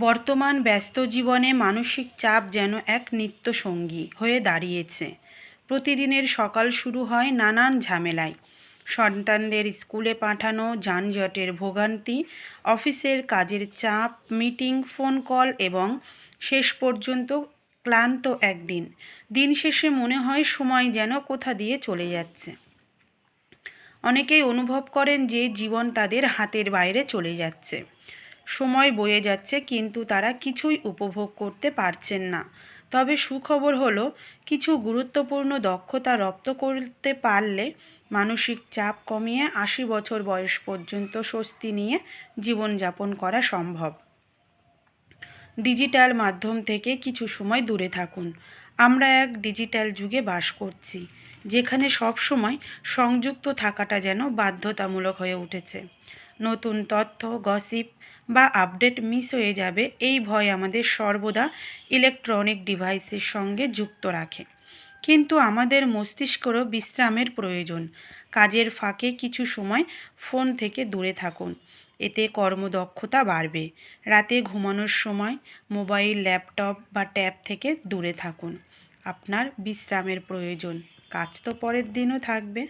বর্তমান ব্যস্ত জীবনে মানসিক চাপ যেন এক নিত্য সঙ্গী হয়ে দাঁড়িয়েছে। প্রতিদিনের সকাল শুরু হয় নানান ঝামেলায়। সন্তানদের স্কুলে পাঠানো, যানজটের ভোগান্তি, অফিসের কাজের চাপ, মিটিং, ফোন কল এবং শেষ পর্যন্ত ক্লান্ত একদিন। দিন শেষে মনে হয় সময় যেন কোথা দিয়ে চলে যাচ্ছে। অনেকেই অনুভব করেন যে জীবন তাদের হাতের বাইরে চলে যাচ্ছে। সময় বয়ে যাচ্ছে, কিন্তু তারা কিছুই উপভোগ করতে পারছেন না। তবে সুখবর হলো, কিছু গুরুত্বপূর্ণ দক্ষতা রপ্ত করতে পারলে মানসিক চাপ কমিয়ে আশি বছর বয়স পর্যন্ত স্বস্তি নিয়ে জীবনযাপন করা সম্ভব। ডিজিটাল মাধ্যম থেকে কিছু সময় দূরে থাকুন। আমরা এক ডিজিটাল যুগে বাস করছি, যেখানে সব সময় সংযুক্ত থাকাটা যেন বাধ্যতামূলক হয়ে উঠেছে। নতুন তথ্য গসিপ বা আপডেট মিস হয়ে যাবে, এই ভয় আমাদের সর্বদা ইলেকট্রনিক ডিভাইসের সঙ্গে যুক্ত রাখে। কিন্তু আমাদের মস্তিষ্করও বিশ্রামের প্রয়োজন। কাজের ফাঁকে কিছু সময় ফোন থেকে দূরে থাকুন। এতে কর্মদক্ষতা বাড়বে। রাতে ঘুমানোর সময় মোবাইল ল্যাপটপ বা ট্যাব থেকে দূরে থাকুন। আপনার বিশ্রামের প্রয়োজন। কাজ তো পরের দিনও থাকবে।